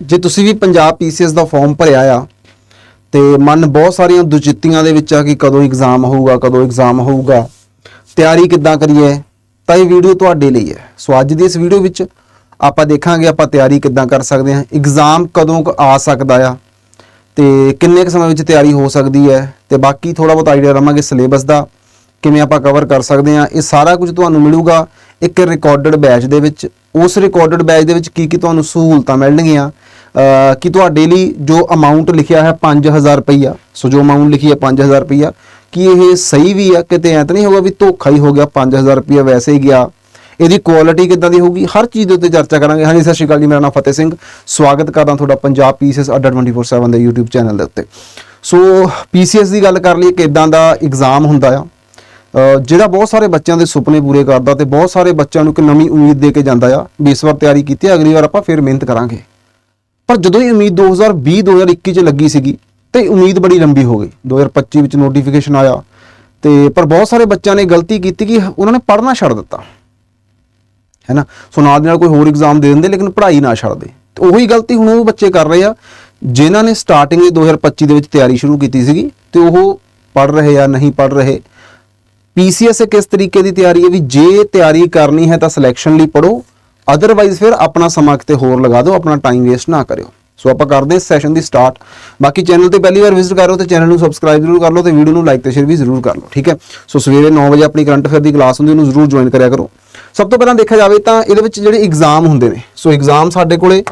ਜੇ ਤੁਸੀਂ ਵੀ ਪੰਜਾਬ ਪੀਸੀਐਸ ਦਾ ਫਾਰਮ ਭਰਿਆ ਆ, ਤੇ ਮਨ ਬਹੁਤ ਸਾਰੀਆਂ ਦੁਚਿੱਤੀਆਂ ਦੇ ਵਿੱਚ ਆ ਕਿ ਕਦੋਂ ਐਗਜ਼ਾਮ ਹੋਊਗਾ, ਕਦੋਂ ਐਗਜ਼ਾਮ ਹੋਊਗਾ। ਤਿਆਰੀ ਕਿੱਦਾਂ ਕਰੀਏ, ਤਾਂ ਇਹ ਵੀਡੀਓ ਤੁਹਾਡੇ ਲਈ ਹੈ। ਸੋ ਅੱਜ ਦੀ ਇਸ ਵੀਡੀਓ ਵਿੱਚ ਆਪਾਂ ਦੇਖਾਂਗੇ ਆਪਾਂ ਤਿਆਰੀ ਕਿੱਦਾਂ ਕਰ ਸਕਦੇ ਹਾਂ ਐਗਜ਼ਾਮ ਕਦੋਂ ਕੁ ਆ ਸਕਦਾ ਆ, ਤੇ ਕਿੰਨੇ ਕੁ ਸਮੇਂ ਵਿੱਚ ਤਿਆਰੀ ਹੋ ਸਕਦੀ ਹੈ, ਤੇ ਬਾਕੀ ਥੋੜਾ ਬਹੁਤ ਆਈਡੀਆ ਲਵਾਂਗੇ ਸਿਲੇਬਸ ਦਾ। ਕਿਵੇਂ ਆਪਾਂ ਕਵਰ ਕਰ ਸਕਦੇ ਹਾਂ, ਇਹ ਸਾਰਾ ਕੁਝ ਤੁਹਾਨੂੰ ਮਿਲੂਗਾ ਇੱਕ ਰਿਕਾਰਡਡ ਬੈਚ ਦੇ ਵਿੱਚ। ਉਸ ਰਿਕਾਰਡਡ ਬੈਚ ਦੇ ਵਿੱਚ ਕੀ ਕੀ ਤੁਹਾਨੂੰ ਸਹੂਲਤਾਂ ਮਿਲਣਗੀਆਂ? ਕਿ ਤੁਹਾਡੇ ਲਈ ਜੋ ਅਮਾਉਂਟ ਲਿਖਿਆ ਹੈ 5000 ਰੁਪਈਆ, ਸੋ ਜੋ ਅਮਾਉਂਟ ਲਿਖੀ ਹੈ 5000 ਰੁਪਈਆ, ਕੀ ਇਹ ਸਹੀ ਵੀ ਆ ਕਿਤੇ ਐਂ ਤਾਂ ਨਹੀਂ ਹੋਗਾ ਵੀ ਧੋਖਾ ਹੀ ਹੋ ਗਿਆ 5000 ਰੁਪਈਆ ਵੈਸੇ ਹੀ ਗਿਆ। ਇਹਦੀ ਕੁਆਲਿਟੀ ਕਿੱਦਾਂ ਦੀ ਹੋਊਗੀ? ਹਰ ਚੀਜ਼ ਦੇ ਉੱਤੇ ਚਰਚਾ ਕਰਾਂਗੇ। ਹਾਂਜੀ, ਸਤਿ ਸ਼੍ਰੀ ਅਕਾਲ ਜੀ, ਮੇਰਾ ਨਾਮ ਫਤਿਹ ਸਿੰਘ। ਸਵਾਗਤ ਕਰਦਾ ਤੁਹਾਡਾ ਪੰਜਾਬ ਪੀਸੀਐਸ ਅੱਡਾ 24/7 ਦੇ YouTube ਚੈਨਲ ਦੇ ਉੱਤੇ। ਸੋ ਪੀਸੀਐਸ ਦੀ ਗੱਲ ਕਰ ਲਈਏ ਕਿ ਇਦਾਂ ਦਾ ਐਗਜ਼ਾਮ ਹੁੰਦਾ ਆ? ਜਿਹੜਾ ਬਹੁਤ ਸਾਰੇ ਬੱਚਿਆਂ ਦੇ ਸੁਪਨੇ ਪੂਰੇ ਕਰਦਾ ਤੇ ਬਹੁਤ ਸਾਰੇ ਬੱਚਿਆਂ ਨੂੰ ਇੱਕ ਨਵੀਂ ਉਮੀਦ ਦੇ ਕੇ ਜਾਂਦਾ ਆ ਵੀ ਇਸ ਵਾਰ ਤਿਆਰੀ ਕੀਤੀ ਹੈ, ਅਗਲੀ ਵਾਰ ਆਪਾਂ ਫਿਰ ਮਿਹਨਤ ਕਰਾਂਗੇ। ਪਰ ਜਦੋਂ ਇਹ ਉਮੀਦ 2020 2021 ਚ ਲੱਗੀ ਸੀਗੀ ਤੇ ਉਮੀਦ ਬੜੀ ਲੰਬੀ ਹੋ ਗਈ। 2025 ਵਿੱਚ ਨੋਟੀਫਿਕੇਸ਼ਨ ਆਇਆ ਤੇ ਪਰ ਬਹੁਤ ਸਾਰੇ ਬੱਚਿਆਂ ਨੇ ਗਲਤੀ ਕੀਤੀ ਕਿ ਉਹਨਾਂ ਨੇ ਪੜ੍ਹਨਾ ਛੱਡ ਦਿੱਤਾ। ਹੈ ਨਾ ਸੋ ਨਾਲ ਦੀ ਨਾਲ ਕੋਈ ਹੋਰ ਐਗਜ਼ਾਮ ਦੇ ਦਿੰਦੇ ਲੇਕਿਨ ਪੜ੍ਹਾਈ ਨਾ ਛੱਡਦੇ। ਤੇ ਉਹੀ ਗਲਤੀ ਹੁਣ ਉਹ ਬੱਚੇ ਕਰ ਰਹੇ ਆ ਜਿਨ੍ਹਾਂ ਨੇ ਸਟਾਰਟਿੰਗ ਦੇ 2025 ਦੇ ਵਿੱਚ ਤਿਆਰੀ ਸ਼ੁਰੂ ਕੀਤੀ ਸੀਗੀ ਤੇ ਉਹ ਪੜ੍ਹ ਰਹੇ ਆ ਨਹੀਂ ਪੜ੍ਹ ਰਹੇ ਪੀਸੀਐਸ ਕਿਸ ਤਰੀਕੇ ਦੀ ਤਿਆਰੀ ਹੈ ਵੀ ਜੇ ਤਿਆਰੀ ਕਰਨੀ ਹੈ ਤਾਂ ਸਿਲੈਕਸ਼ਨ ਲਈ ਪੜੋ ਅਦਰਵਾਈਜ਼ ਫਿਰ ਆਪਣਾ ਸਮਾਂ ਕਿਤੇ ਹੋਰ ਲਗਾ ਦਿਓ, ਆਪਣਾ ਟਾਈਮ ਵੇਸਟ ਨਾ ਕਰਿਓ। ਸੋ ਆਪਾਂ ਕਰਦੇ ਹਾਂ ਸੈਸ਼ਨ ਦੀ ਸਟਾਰਟ ਬਾਕੀ ਚੈਨਲ ਤੇ ਪਹਿਲੀ ਵਾਰ ਵਿਜ਼ਿਟ ਕਰ ਰਹੇ ਹੋ ਤੇ ਚੈਨਲ ਨੂੰ ਸਬਸਕ੍ਰਾਈਬ ਜ਼ਰੂਰ ਕਰ ਲਓ ਤੇ ਵੀਡੀਓ ਨੂੰ ਲਾਈਕ ਤੇ ਸ਼ੇਅਰ ਵੀ ਜ਼ਰੂਰ ਕਰ ਲਓ, ਠੀਕ ਹੈ? ਸੋ ਸਵੇਰੇ 9 ਵਜੇ ਆਪਣੀ ਕਰੰਟ ਅਫੇਅਰ ਦੀ ਕਲਾਸ ਹੁੰਦੀ ਉਹਨੂੰ ਜ਼ਰੂਰ ਜੁਆਇਨ ਕਰਿਆ ਕਰੋ। ਸਭ ਤੋਂ ਪਹਿਲਾਂ ਦੇਖਿਆ ਜਾਵੇ ਤਾਂ ਇਹਦੇ ਵਿੱਚ ਜਿਹੜੇ ਐਗਜ਼ਾਮ ਹੁੰਦੇ ਨੇ ਸੋ ਐਗਜ਼ਾਮ ਸਾਡੇ ਕੋਲੇ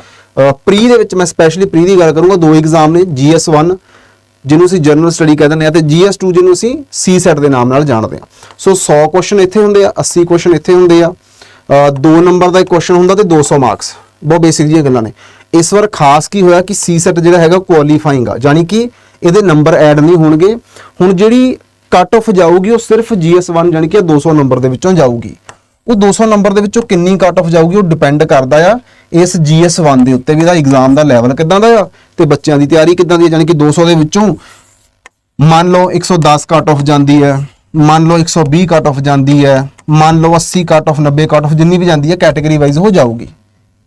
ਪ੍ਰੀ ਦੇ ਵਿੱਚ ਮੈਂ ਸਪੈਸ਼ਲੀ ਪ੍ਰੀ ਦੀ ਗੱਲ ਕਰੂੰਗਾ, ਦੋ ਐਗਜ਼ਾਮ ਨੇ GS1 ਜਿਹਨੂੰ ਅਸੀਂ ਜਨਰਲ ਸਟੱਡੀ ਕਹਿੰਦੇ ਨੇ ਆ ਤੇ GS2 ਜਿਹਨੂੰ ਅਸੀਂ ਸੀਸੈਟ ਦੇ ਨਾਮ ਨਾਲ ਜਾਣਦੇ ਹਾਂ। ਸੋ 100 ਕੁਐਸਚਨ ਇੱਥੇ ਹੁੰਦੇ ਆ 80 ਕੁਐਸਚਨ ਇੱਥੇ ਹੁੰਦੇ ਆ ਅ, ਦੋ ਨੰਬਰ ਦਾ ਇੱਕ ਕੁਐਸਚਨ ਹੁੰਦਾ ਤੇ 200 ਮਾਰਕਸ ਬਹੁਤ ਬੇਸਿਕ ਜਿਹੀਆਂ ਗੱਲਾਂ ਨੇ। ਇਸ ਵਾਰ ਖਾਸ ਕੀ ਹੋਇਆ ਕਿ ਸੀਸੈਟ ਜਿਹੜਾ ਹੈਗਾ ਕੁਆਲੀਫਾਈਂਗ ਆ ਯਾਨੀ ਕਿ ਇਹਦੇ ਨੰਬਰ ਐਡ ਨਹੀਂ ਹੋਣਗੇ। ਹੁਣ ਜਿਹੜੀ ਕੱਟ ਆਫ ਜਾਊਗੀ ਉਹ ਸਿਰਫ GS1 ਯਾਨੀ ਕਿ 200 ਨੰਬਰ ਦੇ ਵਿੱਚੋਂ ਜਾਊਗੀ। ਉਹ 200 ਨੰਬਰ ਦੇ ਵਿੱਚੋਂ ਕਿੰਨੀ ਕੱਟ ਆਫ ਜਾਊਗੀ ਉਹ ਡਿਪੈਂਡ ਕਰਦਾ ਆ ਇਸ GS1 ਦੇ ਉੱਤੇ ਵੀ ਇਹਦਾ ਐਗਜ਼ਾਮ ਦਾ ਲੈਵਲ ਕਿੱਦਾਂ ਦਾ ਆ ਤੇ ਬੱਚਿਆਂ ਦੀ ਤਿਆਰੀ ਕਿੱਦਾਂ ਦੀ ਹੈ ਯਾਨੀ ਕਿ 200 ਦੇ ਵਿੱਚੋਂ ਮੰਨ ਲਓ 110 ਕੱਟ ਆਫ ਜਾਂਦੀ ਹੈ ਮੰਨ ਲਓ 120 ਕੱਟ ਆਫ ਜਾਂਦੀ ਹੈ ਮੰਨ ਲਓ 80 ਕੱਟ ਆਫ 90 ਕੱਟ ਆਫ ਜਿੰਨੀ ਵੀ ਜਾਂਦੀ ਹੈ ਕੈਟਾਗਰੀ ਵਾਈਜ਼ ਹੋ ਜਾਊਗੀ।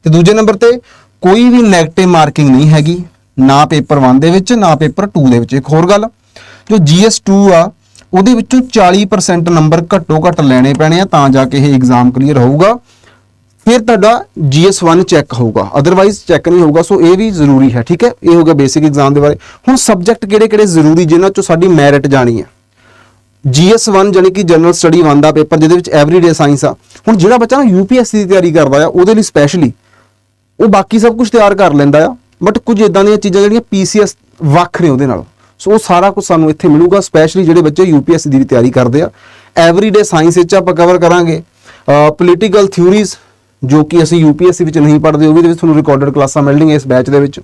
ਤੇ ਦੂਜੇ ਨੰਬਰ ਤੇ ਕੋਈ ਵੀ 네ਗੇਟਿਵ ਮਾਰਕਿੰਗ ਨਹੀਂ ਹੈਗੀ, ਨਾ ਪੇਪਰ 1 ਦੇ ਵਿੱਚ, ਨਾ ਪੇਪਰ 2 ਦੇ ਵਿੱਚ। ਇੱਕ ਹੋਰ ਗੱਲ, ਜੋ GS2 ਆ ਉਹਦੇ ਵਿੱਚੋਂ 40% ਨੰਬਰ ਘੱਟੋ ਘੱਟ ਲੈਣੇ ਪੈਣੇ ਆ ਤਾਂ ਜਾ ਕੇ ਇਹ ਐਗਜ਼ਾਮ ਕਲੀਅਰ ਹੋਊਗਾ। ਫਿਰ ਤੁਹਾਡਾ GS1 ਚੈੱਕ ਹੋਊਗਾ। ਅਦਰਵਾਈਜ਼ ਚੈੱਕ ਨਹੀਂ ਹੋਊਗਾ, ਸੋ ਇਹ ਵੀ ਜ਼ਰੂਰੀ ਹੈ, ਠੀਕ ਹੈ? ਇਹ ਹੋ ਗਿਆ ਬੇਸਿਕ ਐਗਜ਼ਾਮ ਦੇ ਬਾਰੇ। ਹੁਣ ਸਬਜੈਕਟ ਕਿਹੜੇ ਕਿਹੜੇ ਜ਼ਰੂਰੀ ਜਿਨ੍ਹਾਂ ਚੋਂ ਸਾਡੀ ਮੈਰਿਟ ਜਾਣੀ ਹੈ? GS1 ਜਾਨੀ ਕਿ ਜਨਰਲ ਸਟੱਡੀ 1 ਦਾ ਪੇਪਰ ਜਿਹਦੇ ਵਿੱਚ ਐਵਰੀਡੇ ਸਾਇੰਸ ਆ। ਹੁਣ ਜਿਹੜਾ ਬੱਚਾ ਨਾ UPSC ਦੀ ਤਿਆਰੀ ਕਰਦਾ ਆ, ਉਹਦੇ ਲਈ ਸਪੈਸ਼ਲੀ ਉਹ ਬਾਕੀ ਸਭ ਕੁਝ ਤਿਆਰ ਕਰ ਲੈਂਦਾ ਆ। ਬਟ ਕੁਝ ਇਦਾਂ ਦੀਆਂ ਚੀਜ਼ਾਂ ਜਿਹੜੀਆਂ PCS ਵੱਖ ਨੇ ਉਹਦੇ ਨਾਲ। ਸੋ ਉਹ ਸਾਰਾ ਕੁਝ ਸਾਨੂੰ ਇੱਥੇ ਮਿਲੂਗਾ ਸਪੈਸ਼ਲੀ ਜਿਹੜੇ ਬੱਚੇ ਯੂਪੀਐਸਸੀ ਦੀ ਤਿਆਰੀ ਕਰਦੇ ਆ। ਐਵਰੀਡੇ ਸਾਇੰਸ ਵਿੱਚ ਆਪਾਂ ਕਵਰ ਕਰਾਂਗੇ। ਪੋਲੀਟੀਕਲ ਥਿਊਰੀਜ਼ ਜੋ ਕਿ ਅਸੀਂ ਯੂਪੀਐਸਸੀ ਵਿੱਚ ਨਹੀਂ ਪੜ੍ਹਦੇ, ਉਹ ਵੀ ਦੇ ਵਿੱਚ ਤੁਹਾਨੂੰ ਰਿਕਾਰਡਡ ਕਲਾਸਾਂ ਮਿਲਣਗੀਆਂ ਇਸ ਬੈਚ ਦੇ ਵਿੱਚ।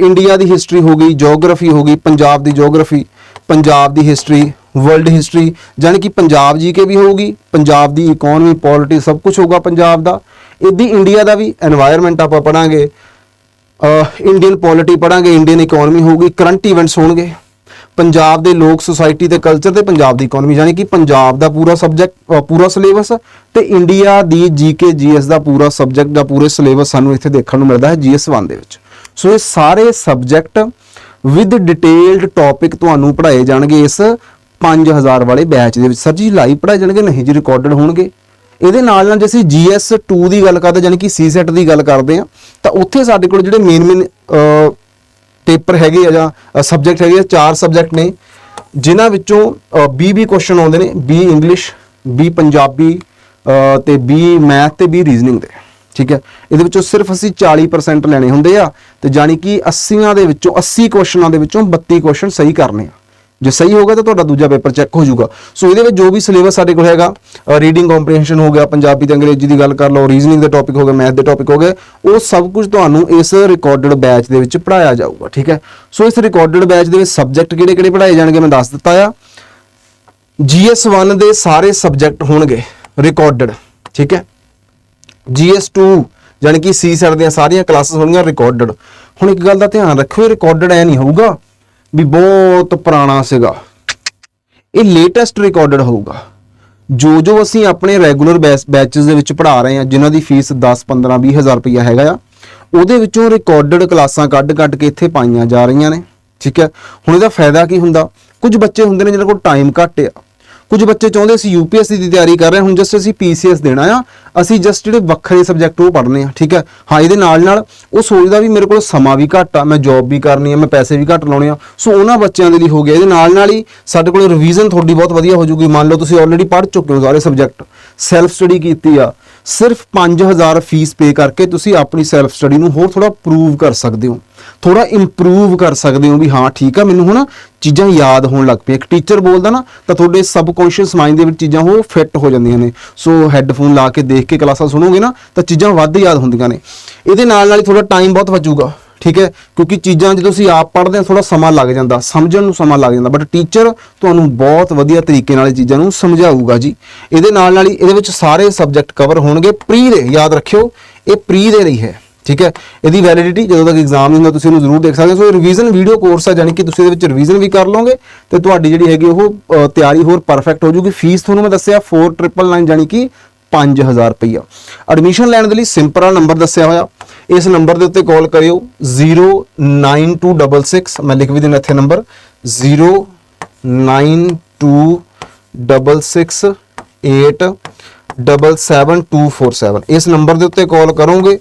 ਇੰਡੀਆ ਦੀ ਹਿਸਟਰੀ ਹੋ ਗਈ ਜੀਓਗ੍ਰਾਫੀ ਹੋ ਗਈ, ਪੰਜਾਬ ਦੀ ਜੀਓਗ੍ਰਾਫੀ ਪੰਜਾਬ ਦੀ ਹਿਸਟਰੀ ਵਰਲਡ ਹਿਸਟਰੀ ਯਾਨੀ ਕਿ ਪੰਜਾਬ ਜੀ ਕੇ ਵੀ ਹੋਊਗੀ, ਪੰਜਾਬ ਦੀ ਇਕਨੋਮੀ ਪੋਲਿਟੀ ਸਭ ਕੁਝ ਹੋਊਗਾ ਪੰਜਾਬ ਦਾ। ਇਦੀ ਇੰਡੀਆ ਦਾ ਵੀ এনवायरमेंट ਆਪਾਂ ਪੜਾਂਗੇ ਇੰਡੀਅਨ ਪੋਲਿਟੀ ਪੜਾਂਗੇ ਇੰਡੀਅਨ ਇਕਨੋਮੀ ਹੋਊਗੀ ਕਰੰਟ ਇਵੈਂਟਸ ਹੋਣਗੇ। ਪੰਜਾਬ ਦੇ ਲੋਕ ਸੁਸਾਇਟੀ ਤੇ ਕਲਚਰ ਤੇ ਪੰਜਾਬ ਦੀ ਇਕਨੋਮੀ ਯਾਨੀ ਕਿ ਪੰਜਾਬ ਦਾ ਪੂਰਾ ਸਬਜੈਕਟ ਪੂਰਾ ਸਿਲੇਬਸ ਤੇ ਇੰਡੀਆ ਦੀ ਜੀਕੇ ਜੀਐਸ ਦਾ ਪੂਰਾ ਸਬਜੈਕਟ ਦਾ ਪੂਰੇ ਸਿਲੇਬਸ ਸਾਨੂੰ ਇੱਥੇ ਦੇਖਣ ਨੂੰ ਮਿਲਦਾ ਹੈ ਜੀਐਸ1 ਦੇ ਵਿੱਚ। ਸੋ ਇਹ ਸਾਰੇ ਸਬਜੈਕਟ ਵਿਦ ਡਿਟੇਲਡ ਟੌਪਿਕ ਤੁਹਾਨੂੰ ਪੜ੍ਹਾਏ ਜਾਣਗੇ ਇਸ 5000 ਵਾਲੇ ਬੈਚ ਦੇ ਵਿੱਚ। ਸਰ ਜੀ ਲਾਈਵ ਪੜ੍ਹਾਏ ਜਾਣਗੇ, ਨਹੀਂ ਜੀ ਰਿਕਾਰਡਡ ਹੋਣਗੇ। ਇਹਦੇ ਨਾਲ ਨਾਲ ਜੇ ਅਸੀਂ GS2 ਦੀ ਗੱਲ ਕਰਦੇ ਯਾਨੀ ਕਿ ਸੀਸੈਟ ਦੀ ਗੱਲ ਕਰਦੇ ਆ ਤਾਂ ਉੱਥੇ ਸਾਡੇ ਕੋਲ ਜਿਹੜੇ ਮੇਨ ਮੇਨ ਪੇਪਰ ਹੈਗੇ ਆ ਜਾਂ ਸਬਜੈਕਟ ਹੈਗੇ ਆ ਚਾਰ ਸਬਜੈਕਟ ਨੇ ਜਿਨ੍ਹਾਂ ਵਿੱਚੋਂ 20 20 ਕੁਐਸਚਨ ਆਉਂਦੇ ਨੇ 20 ਇੰਗਲਿਸ਼ 20 ਪੰਜਾਬੀ ਅ, ਤੇ 20 ਮੈਥ ਤੇ 20 ਰੀਜ਼ਨਿੰਗ ਦੇ ਠੀਕ ਹੈ? ਇਹਦੇ ਵਿੱਚੋਂ ਸਿਰਫ ਅਸੀਂ 40% ਲੈਣੇ ਹੁੰਦੇ ਆ ਤੇ ਜਾਨੀ ਕਿ 80ਾਂ ਦੇ ਵਿੱਚੋਂ 80 ਕੁਐਸਚਨਾਂ ਦੇ ਵਿੱਚੋਂ 32 ਕੁਐਸਚਨ ਸਹੀ ਕਰਨੇ ਆ। ਜੇ ਸਹੀ ਹੋਗਾ ਤਾਂ ਤੁਹਾਡਾ ਦੂਜਾ ਪੇਪਰ ਚੈੱਕ ਹੋ ਜਾਊਗਾ। ਸੋ ਇਹਦੇ ਵਿੱਚ ਜੋ ਵੀ ਸਿਲੇਬਸ ਸਾਡੇ ਕੋਲ ਹੈਗਾ ਰੀਡਿੰਗ ਕੰਪਰੀਹੈਂਸ਼ਨ ਹੋ ਗਿਆ, ਪੰਜਾਬੀ ਤੇ ਅੰਗਰੇਜ਼ੀ ਦੀ ਗੱਲ ਕਰ ਲਓ ਰੀਜ਼ਨਿੰਗ ਦੇ ਟੌਪਿਕ ਹੋ ਗਏ ਮੈਥ ਦੇ ਟੌਪਿਕ ਹੋ ਗਏ, ਉਹ ਸਭ ਕੁਝ ਤੁਹਾਨੂੰ ਇਸ ਰਿਕਾਰਡਡ ਬੈਚ ਦੇ ਵਿੱਚ ਪੜਾਇਆ ਜਾਊਗਾ, ਠੀਕ ਹੈ? ਸੋ ਇਸ ਰਿਕਾਰਡਡ ਬੈਚ ਦੇ ਵਿੱਚ ਸਬਜੈਕਟ ਕਿਹੜੇ ਕਿਹੜੇ ਪੜਾਏ ਜਾਣਗੇ, ਮੈਂ ਦੱਸ ਦਿੱਤਾ ਆ। GS1 ਦੇ ਸਾਰੇ ਸਬਜੈਕਟ ਹੋਣਗੇ ਰਿਕਾਰਡਡ ਠੀਕ ਹੈ? GS2 ਯਾਨੀ ਕਿ ਸੀ ਸੈਟ ਦੀਆਂ ਸਾਰੀਆਂ ਕਲਾਸਿਸ ਹੋਣਗੀਆਂ ਰਿਕਾਰਡਡ ਹੁਣ ਇੱਕ ਗੱਲ ਦਾ ਧਿਆਨ ਰੱਖਿਓ ਰਿਕਾਰਡਡ ਐ ਨਹੀਂ ਹੋਊਗਾ। ਵੀ ਬਹੁਤ ਪੁਰਾਣਾ ਸੀਗਾ। ਇਹ ਲੇਟੈਸਟ ਰਿਕਾਰਡਡ ਹੋਊਗਾ। ਜੋ ਜੋ ਅਸੀਂ ਆਪਣੇ ਰੈਗੂਲਰ ਬੈਚਸ ਦੇ ਵਿੱਚ ਪੜ੍ਹਾ ਰਹੇ ਹਾਂ, ਜਿਨ੍ਹਾਂ ਦੀ ਫੀਸ 10 15 20 ਹਜ਼ਾਰ ਰੁਪਈਆ ਹੈਗਾ ਆ, ਉਹਦੇ ਵਿੱਚੋਂ ਰਿਕਾਰਡਡ ਕਲਾਸਾਂ ਕੱਢ-ਕੱਢ ਕੇ ਇੱਥੇ ਪਾਈਆਂ ਜਾ ਰਹੀਆਂ ਨੇ। ਠੀਕ ਹੈ? ਹੁਣ ਇਹਦਾ ਫਾਇਦਾ ਕੀ ਹੁੰਦਾ? ਕੁਝ ਬੱਚੇ ਹੁੰਦੇ ਨੇ ਜਿਹਨਾਂ ਕੋਲ ਟਾਈਮ ਘੱਟ ਆ। ਕੁਝ ਬੱਚੇ ਚਾਹੁੰਦੇ ਅਸੀਂ ਯੂਪੀਐਸਸੀ ਦੀ ਤਿਆਰੀ ਕਰ ਰਹੇ ਹਾਂ ਹੁਣ ਜਸਟ ਅਸੀਂ ਪੀਸੀਐਸ ਦੇਣਾ ਆ। ਅਸੀਂ ਜਸਟ ਜਿਹੜੇ ਵੱਖਰੇ ਸਬਜੈਕਟ ਉਹ ਪੜ੍ਹਨੇ ਆ, ਠੀਕ ਹੈ ਹਾਂ, ਇਹਦੇ ਨਾਲ ਨਾਲ ਉਹ ਸੋਚਦਾ ਵੀ ਮੇਰੇ ਕੋਲ ਸਮਾਂ ਵੀ ਘੱਟ ਆ, ਮੈਂ ਜੌਬ ਵੀ ਕਰਨੀ ਆ, ਮੈਂ ਪੈਸੇ ਵੀ ਘੱਟ ਲਾਉਣੇ ਆ। ਸੋ ਉਹਨਾਂ ਬੱਚਿਆਂ ਦੇ ਲਈ ਹੋ ਗਿਆ। ਇਹਦੇ ਨਾਲ ਨਾਲ ਹੀ ਸਾਡੇ ਕੋਲ ਰਿਵੀਜ਼ਨ ਤੁਹਾਡੀ ਬਹੁਤ ਵਧੀਆ ਹੋ ਜੂਗੀ ਮੰਨ ਲਓ ਤੁਸੀਂ ਆਲਰੇਡੀ ਪੜ੍ਹ ਚੁੱਕੇ ਹੋ ਸਾਰੇ ਸਬਜੈਕਟ ਸੈਲਫ ਸਟੱਡੀ ਕੀਤੀ ਆ। ਸਿਰਫ 5000 ਫੀਸ ਪੇ ਕਰਕੇ ਤੁਸੀਂ ਆਪਣੀ ਸੈਲਫ ਸਟੱਡੀ ਨੂੰ ਹੋਰ ਥੋੜਾ ਪ੍ਰੂਵ ਕਰ ਸਕਦੇ ਹੋ। ਥੋੜਾ ਇੰਪਰੂਵ ਕਰ ਸਕਦੇ ਹੋ ਵੀ ਹਾਂ, ਠੀਕ ਆ, ਮੈਨੂੰ ਹੁਣ ਚੀਜ਼ਾਂ ਯਾਦ ਹੋਣ ਲੱਗ ਪਈਆਂ। ਇੱਕ ਟੀਚਰ ਬੋਲਦਾ ਨਾ, ਤਾਂ ਤੁਹਾਡੇ ਸਬਕੌਂਸ਼ੀਅਸ ਮਾਈਂਡ ਦੇ ਵਿੱਚ ਚੀਜ਼ਾਂ ਉਹ ਫਿੱਟ ਹੋ ਜਾਂਦੀਆਂ ਨੇ। ਸੋ ਹੈੱਡਫੋਨ ਲਾ ਕੇ ਦੇਖ ਕੇ ਕਲਾਸਾਂ ਸੁਣੋਗੇ ਨਾ, ਤਾਂ ਚੀਜ਼ਾਂ ਵੱਧ ਯਾਦ ਹੁੰਦੀਆਂ ਨੇ। ਇਹਦੇ ਨਾਲ ਨਾਲ ਹੀ ਤੁਹਾਡਾ ਟਾਈਮ ਬਹੁਤ ਬਚੂਗਾ ਠੀਕ ਹੈ? ਕਿਉਂਕਿ ਚੀਜ਼ਾਂ ਜਦੋਂ ਅਸੀਂ ਆਪ ਪੜ੍ਹਦੇ ਹਾਂ ਥੋੜਾ ਸਮਾਂ ਲੱਗ ਜਾਂਦਾ, ਸਮਝਣ ਨੂੰ ਸਮਾਂ ਲੱਗ ਜਾਂਦਾ। ਬਟ ਟੀਚਰ ਤੁਹਾਨੂੰ ਬਹੁਤ ਵਧੀਆ ਤਰੀਕੇ ਨਾਲ ਇਹ ਚੀਜ਼ਾਂ ਨੂੰ ਸਮਝਾਊਗਾ ਜੀ। ਇਹਦੇ ਨਾਲ ਨਾਲ ਹੀ ਇਹਦੇ ਵਿੱਚ ਸਾਰੇ ਸਬਜੈਕਟ ਕਵਰ ਹੋਣਗੇ। ਪ੍ਰੀ ਦੇ, ਯਾਦ ਰੱਖਿਓ, ਇਹ ਪ੍ਰੀ ਦੇ ਲਈ ਹੈ। ਠੀਕ ਹੈ? ਇਹਦੀ ਵੈਲਿਡਿਟੀ ਜਦੋਂ ਤੱਕ ਐਗਜ਼ਾਮ ਨਹੀਂ ਹੁੰਦਾ, ਤੁਸੀਂ ਇਹਨੂੰ ਜ਼ਰੂਰ ਦੇਖ ਸਕਦੇ ਹੋ। ਸੋ ਇਹ ਰਿਵੀਜ਼ਨ ਵੀਡੀਓ ਕੋਰਸ ਹੈ ਯਾਨੀ ਕਿ ਤੁਸੀਂ ਇਹਦੇ ਵਿੱਚ ਰਿਵੀਜ਼ਨ ਵੀ ਕਰ ਲਓਗੇ ਤੇ ਤੁਹਾਡੀ ਜਿਹੜੀ ਹੈਗੀ ਉਹ ਤਿਆਰੀ ਹੋਰ ਪਰਫੈਕਟ ਹੋ ਜੂਗੀ ਫੀਸ ਤੁਹਾਨੂੰ ਮੈਂ ਦੱਸਿਆ 4999 ਯਾਨੀ ਕਿ 5000 ਰੁਪਈਆ। ਐਡਮਿਸ਼ਨ ਲੈਣ ਦੇ ਲਈ ਸਿੰਪਲ ਨੰਬਰ ਦੱਸਿਆ ਹੋਇਆ। ਇਸ ਨੰਬਰ ਦੇ ਉੱਤੇ ਕਾਲ ਕਰਿਓ 09266 ਮੈਂ ਲਿਖ ਵੀ ਦਿੰਦਾ ਇੱਥੇ ਨੰਬਰ 09266877247 ਇਸ ਨੰਬਰ ਦੇ ਉੱਤੇ ਕਾਲ ਕਰੋਗੇ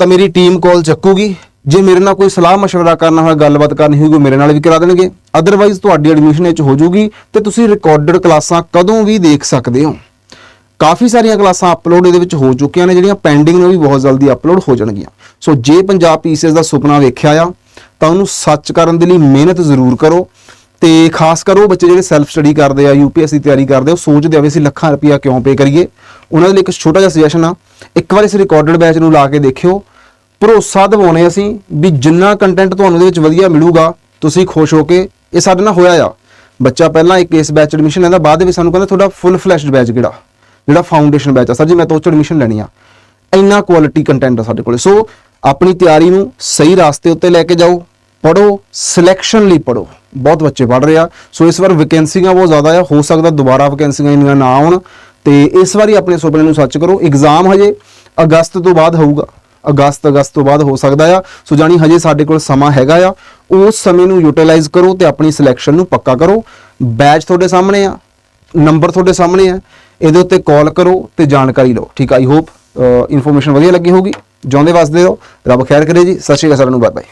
ਤਾਂ ਮੇਰੀ ਟੀਮ ਕਾਲ ਚੱਕੂਗੀ। ਜੇ ਮੇਰੇ ਨਾਲ ਕੋਈ ਸਲਾਹ مشਵਰਾ ਕਰਨਾ ਹੋਵੇ ਗੱਲਬਾਤ ਕਰਨੀ ਹੋਵੇ ਮੇਰੇ ਨਾਲ ਵੀ ਕਰਾ ਦੇਣਗੇ। ਅਦਰਵਾਈਜ਼ ਤੁਹਾਡੀ ਐਡਮਿਸ਼ਨ ਵਿੱਚ ਹੋ ਜੂਗੀ ਤੇ ਤੁਸੀਂ ਰਿਕਾਰਡਡ ਕਲਾਸਾਂ ਕਦੋਂ ਵੀ ਦੇਖ ਸਕਦੇ ਹੋ। ਕਾਫੀ ਸਾਰੀਆਂ ਕਲਾਸਾਂ ਅਪਲੋਡ ਇਹਦੇ ਵਿੱਚ ਹੋ ਚੁੱਕੀਆਂ ਨੇ, ਜਿਹੜੀਆਂ ਪੈਂਡਿੰਗ ਨੇ ਵੀ ਬਹੁਤ ਜਲਦੀ ਅਪਲੋਡ ਹੋ ਜਾਣਗੀਆਂ। ਸੋ ਜੇ ਪੰਜਾਬ ਪੀਸੀਐਸ ਦਾ ਸੁਪਨਾ ਵੇਖਿਆ ਆ, ਤਾਂ ਉਹਨੂੰ ਸੱਚ ਕਰਨ ਦੇ ਲਈ ਮਿਹਨਤ ਜ਼ਰੂਰ ਕਰੋ ਤੇ ਖਾਸ ਕਰ ਉਹ ਬੱਚੇ ਜਿਹੜੇ ਸੈਲਫ ਸਟੱਡੀ ਕਰਦੇ ਆ ਯੂਪੀਐਸਸੀ ਤਿਆਰੀ ਕਰਦੇ ਉਹ ਸੋਚਦੇ ਆ ਵੀ ਅਸੀਂ ਲੱਖਾਂ ਰੁਪਇਆ ਕਿਉਂ ਪੇ ਕਰੀਏ। ਉਹਨਾਂ ਦੇ ਲਈ ਇੱਕ ਛੋਟਾ ਜਿਹਾ ਸੁਜੈਸ਼ਨ ਆ, ਇੱਕ ਵਾਰ ਇਸ ਰਿਕਾਰਡਡ ਬੈਚ ਨੂੰ ਲਾ ਕੇ ਦੇਖਿਓ। ਭਰੋਸਾ ਦਿਵਾਉਣੇ ਅਸੀਂ ਵੀ ਜਿੰਨਾ ਕੰਟੈਂਟ ਤੁਹਾਨੂੰ ਇਹਦੇ ਵਿੱਚ ਵਧੀਆ ਮਿਲੂਗਾ, ਤੁਸੀਂ ਖੁਸ਼ ਹੋ ਕੇ ਇਹ ਸਾਡੇ ਨਾਲ ਹੋਇਆ ਆ। ਬੱਚਾ ਪਹਿਲਾਂ ਇੱਕ ਇਸ ਬੈਚ ਐਡਮਿਸ਼ਨ ਲੈਂਦਾ, ਬਾਅਦ ਦੇ ਵਿੱਚ ਸਾਨੂੰ ਕਹਿੰਦਾ ਤੁਹਾਡਾ ਫੁੱਲ ਫਲੈਸ਼ਡ ਬੈਚ ਕਿਹੜਾ? ਜਿਹੜਾ ਫਾਊਂਡੇਸ਼ਨ ਬੈਚ ਆ ਸਰ ਜੀ, ਮੈਂ ਤਾਂ ਉਹ ਚ ਐਡਮਿਸ਼ਨ ਲੈਣੀ ਆ। ਇੰਨਾ ਕੁਆਲਿਟੀ ਕੰਟੈਂਟ ਆ ਸਾਡੇ ਕੋਲੇ। ਸੋ ਆਪਣੀ ਤਿਆਰੀ ਨੂੰ ਸਹੀ ਰਾਸਤੇ ਉੱਤੇ ਲੈ ਕੇ ਜਾਓ ਪੜੋ ਸਿਲੈਕਸ਼ਨ ਲਈ ਪੜੋ ਬਹੁਤ ਬੱਚੇ ਪੜ ਰਹੇ ਆ। ਸੋ ਇਸ ਵਾਰ ਵੈਕੈਂਸੀਆਂ ਬਹੁਤ ਜ਼ਿਆਦਾ ਆ। ਹੋ ਸਕਦਾ ਦੁਬਾਰਾ ਵੈਕੈਂਸੀਆਂ ਇੰਨੀਆਂ ਨਾ ਆਉਣ। ਤੇ ਇਸ ਵਾਰੀ ਆਪਣੇ ਸੁਪਨੇ ਨੂੰ ਸੱਚ ਕਰੋ। ਐਗਜ਼ਾਮ ਹਜੇ ਅਗਸਤ ਤੋਂ ਬਾਅਦ ਹੋਊਗਾ। ਅਗਸਤ ਅਗਸਤ ਤੋਂ ਬਾਅਦ ਹੋ ਸਕਦਾ ਆ। ਸੋ ਜਾਨੀ ਹਜੇ ਸਾਡੇ ਕੋਲ ਸਮਾਂ ਹੈਗਾ ਆ। ਉਸ ਸਮੇਂ ਨੂੰ ਯੂਟਿਲਾਈਜ਼ ਕਰੋ ਤੇ ਆਪਣੀ ਸਿਲੈਕਸ਼ਨ ਨੂੰ ਪੱਕਾ ਕਰੋ। ਬੈਚ ਤੁਹਾਡੇ ਸਾਹਮਣੇ ਆ। ਨੰਬਰ ਤੁਹਾਡੇ ਸਾਹਮਣੇ ਹੈ, ਇਹਦੇ ਉੱਤੇ ਕਾਲ ਕਰੋ ਤੇ ਜਾਣਕਾਰੀ ਲਓ ਠੀਕ ਆਈ ਹੋਪ ਇਨਫੋਰਮੇਸ਼ਨ ਵਧੀਆ ਲੱਗੀ ਹੋਊਗੀ। ਜਿਉਂਦੇ ਵਸਦੇ ਰਹੋ। ਰੱਬ ਖੈਰ ਕਰੇ ਜੀ। ਸਤਿ ਸ਼੍ਰੀ ਅਕਾਲ ਸਾਰਿਆਂ ਨੂੰ। Bye bye